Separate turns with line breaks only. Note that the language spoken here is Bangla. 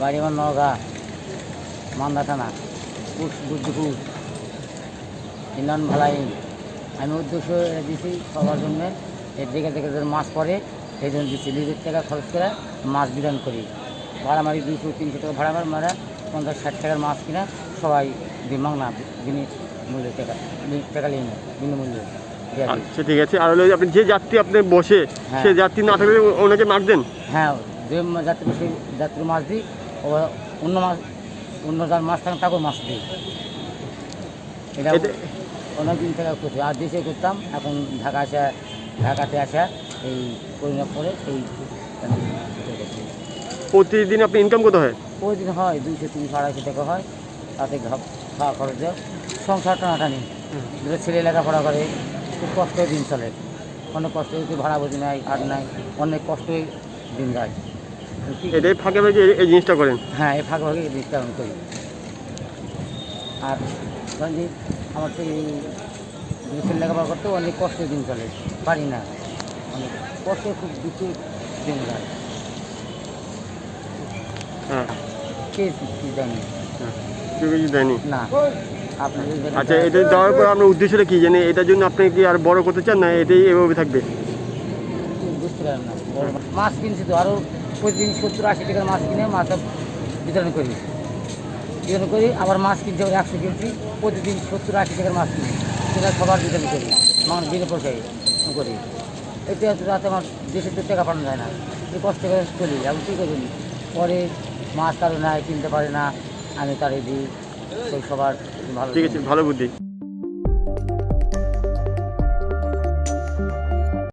বাড়ি আমার নওগাঁ মান্দা থানা পুষ বুদ্ধিপুর ইন্দান ভালাইন আমি উদ্দেশ্য এটা দিছি সবার জন্য এর দেখে দেখে যাদের মাছ পড়ে সেই জন্য দিচ্ছি। নিজের টাকা খরচ করে মাছ বিতরণ করি। ভাড়া মারি দুশো তিনশো টাকা ভাড়া মারি মারা পঞ্চাশ ষাট টাকার মাছ কিনা সবাই মাংনা বিনি মূল্যে টাকা টাকা নিয়ে নেয় বিনামূল্যে।
আচ্ছা ঠিক আছে। আর হলো আপনি যে যাত্রী আপনি বসে
হ্যাঁ।
সে যাত্রী না থাকলে ওনাকে মার দেন
হ্যাঁ যে যাত্রী সেই যাত্রী মাছ দিই অন্য মাছ অন্য যার মাছ থাকে তাকেও মাছ দিই। এটা
এতে-
অনেক দিন থেকে করছি। আর দেশে করতাম এখন ঢাকা আসা ঢাকাতে আসা এই পরিণত করে এই
প্রতিদিন আপনি ইনকাম কত হয়?
ওই দিন হয় দুইশো তিনশো আড়াইশো টাকা হয়। তাতে খাওয়া খরচ সংসার টানাটানি। দুটো ছেলে লেখাপড়া করে খুব কষ্টে দিন চলে। অনেক কষ্ট ভাড়া বুঝি নাই আর নাই। অনেক কষ্টই দিন যায়।
এটাই ফাঁকে ফাঁকে এই- এই জিনিসটা করেন।
হ্যাঁ এই ফাঁকে ফাঁকে জিনিসটা আমি করি। আর ধরেন যে আমার সেই দেশের লেখাপড়া করতে অনেক কষ্টের দিন চলে পারি না। অনেক কষ্টে খুব দুঃখে দিন যায়।
হ্যাঁ।
কে জানি
হ্যাঁ। কিছু দেয়নি।
না
আচ্ছা এটা দেওয়ার পর আপনার উদ্দেশ্যটা কি? জানে এটার জন্য আপনি কি আর বড় করতে চান না এটাই এভাবে থাকবে।
মাছ কিনছি তো আরও প্রতিদিন সত্তর আশি টাকার মাছ কিনে মাছ বিতরণ করি। বিতরণ করি আবার মাছ কিনতে আবার একশো কিনছি প্রতিদিন সত্তর আশি টাকার মাছ কিনি। সেটা সবার বিতরণ করি মানুষ বিনা পয়সায় করি। এতে এত রাতে আমার দেশের তো টাকা পাঠানো যায় না। এই কষ্ট করে চলি আমি কী করি পরে মাছ কারও নাই কিনতে পারে না আমি তারে দিই। সবার ভালো
ঠিক আছে ভালো বুদ্ধি।